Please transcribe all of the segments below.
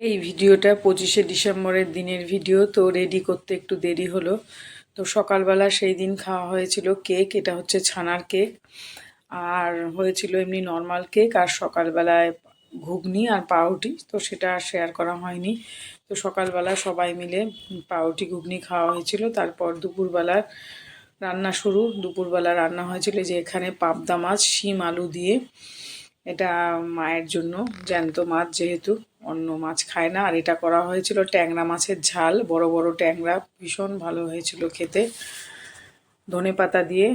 এই ভিডিওটা পঁচিশে ডিসেম্বরের দিনের ভিডিও, তো রেডি করতে একটু দেরি হলো। তো সকালবেলা সেই দিন খাওয়া হয়েছিল কেক এটা হচ্ছে ছানার কেক আর হয়েছিল এমনি নর্মাল কেক আর সকালবেলায় ঘুগনি আর পাউরুটি, তো সেটা শেয়ার করা হয়নি। তো সকালবেলা সবাই মিলে পাউটি ঘুগনি খাওয়া হয়েছিল। তারপর দুপুরবেলার রান্না শুরু। দুপুরবেলা রান্না হয়েছিল যে এখানে পাবদা মাছ, শিম, আলু দিয়ে। এটা মায়ের জন্য জ্যান্ত মাছ যেহেতু। অন্য মাছ খায় না। আর এটা করা হয়েছিল ট্যাংরা মাছের ঝাল। বড় বড় ট্যাংরা ভীষণ ভালো হয়েছিল খেতে। ধনে পাতা দিয়ে,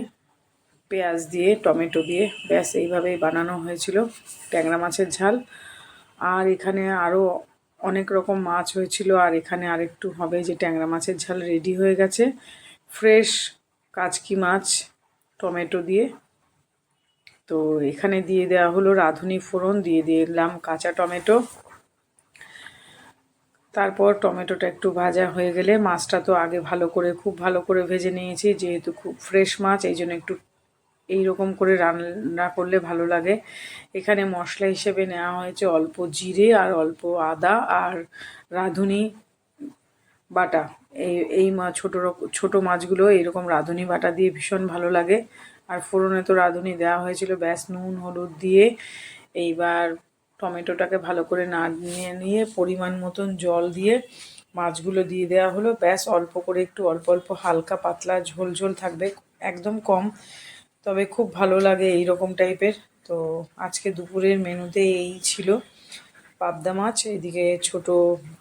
পেঁয়াজ দিয়ে, টমেটো দিয়ে ব্যাস এইভাবেই বানানো হয়েছিল ট্যাংরা মাছের ঝাল। আর এখানে আরও অনেক রকম মাছ হয়েছিল। আর এখানে আরেকটু হবে যে ট্যাংরা মাছের ঝাল রেডি হয়ে গেছে। ফ্রেশ কাচকি মাছ, টমেটো দিয়ে। তো এখানে দিয়ে দেওয়া হলো রাঁধুনি ফোড়ন। দিয়ে দিলাম কাঁচা টমেটো। তারপর টমেটোটা একটু ভাজা হয়ে গেলে মাছটা তো আগে ভালো করে, খুব ভালো করে ভেজে নিয়েছি, যেহেতু খুব ফ্রেশ মাছ, এই জন্য একটু এই রকম করে রান্না করলে ভালো লাগে। এখানে মশলা হিসেবে নেওয়া হয়েছে অল্প জিরে আর অল্প আদা আর রাঁধুনি বাটা। এই এই মাছ ছোটো ছোটো মাছগুলো এইরকম রাঁধুনি বাটা দিয়ে ভীষণ ভালো লাগে। আর ফোড়নে তো রাঁধুনি দেওয়া হয়েছিল, ব্যাস নুন, হলুদ দিয়ে। এইবার টমেটোটাকে ভালো করে নাড়িয়ে নিয়ে পরিমাণ মতন জল দিয়ে মাছগুলো দিয়ে দেওয়া হলো। ব্যাস, অল্প করে একটু অল্প অল্প হালকা পাতলা ঝোল ঝোল থাকবে, একদম কম। তবে খুব ভালো লাগে এই রকম টাইপের। তো আজকে দুপুরের মেনুতে এই ছিল পাবদা মাছ, এদিকে ছোট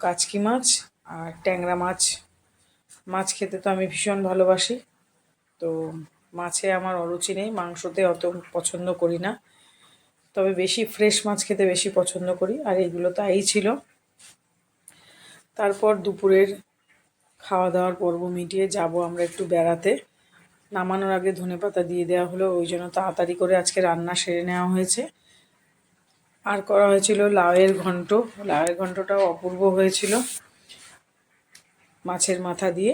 কাচকি মাছ আর ট্যাংরা মাছ। মাছ খেতে তো আমি ভীষণ ভালোবাসি। তো মাছে আমার অরুচি নেই, মাংসতে অত পছন্দ করি না। তবে বেশি ফ্রেশ মাছ খেতে বেশি পছন্দ করি, আর এইগুলো তাই ছিল। তারপর দুপুরের খাওয়া দাওয়ার পর্ব মিটিয়ে যাব আমরা একটু বেড়াতে। নামানোর আগে ধনে পাতা দিয়ে দেওয়া হলো, ওই জন্য তাড়াতাড়ি করে আজকে রান্না সেরে নেওয়া হয়েছে। আর করা হয়েছিল লাউয়ের ঘন্ট। লাউয়ের ঘন্টটাও অপূর্ব হয়েছিল মাছের মাথা দিয়ে।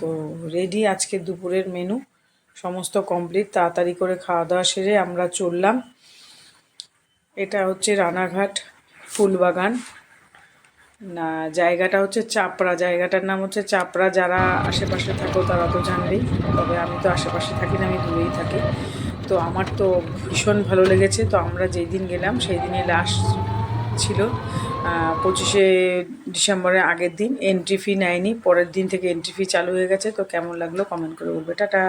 তো রেডি আজকে দুপুরের মেনু সমস্ত কমপ্লিট তাড়াতাড়ি করে খাওয়া দাওয়া সেরে আমরা চললাম। এটা হচ্ছে রানাঘাট ফুলবাগান। না, জায়গাটা হচ্ছে চাপড়া। জায়গাটার নাম হচ্ছে চাপড়া। যারা আশেপাশে থাকো তারা তো জানবেই, তবে আমি তো আশেপাশে থাকি না, আমি দূরেই থাকি। তো আমার তো ভীষণ ভালো লেগেছে। তো আমরা যেই দিন গেলাম সেই দিনে লাস্ট ছিল পঁচিশে ডিসেম্বরের আগের দিন। এন্ট্রি ফি নেয়নি, পরের দিন থেকে এন্ট্রি ফি চালু হয়ে গেছে। তো কেমন লাগল কমেন্ট করে বলবে। টাটা!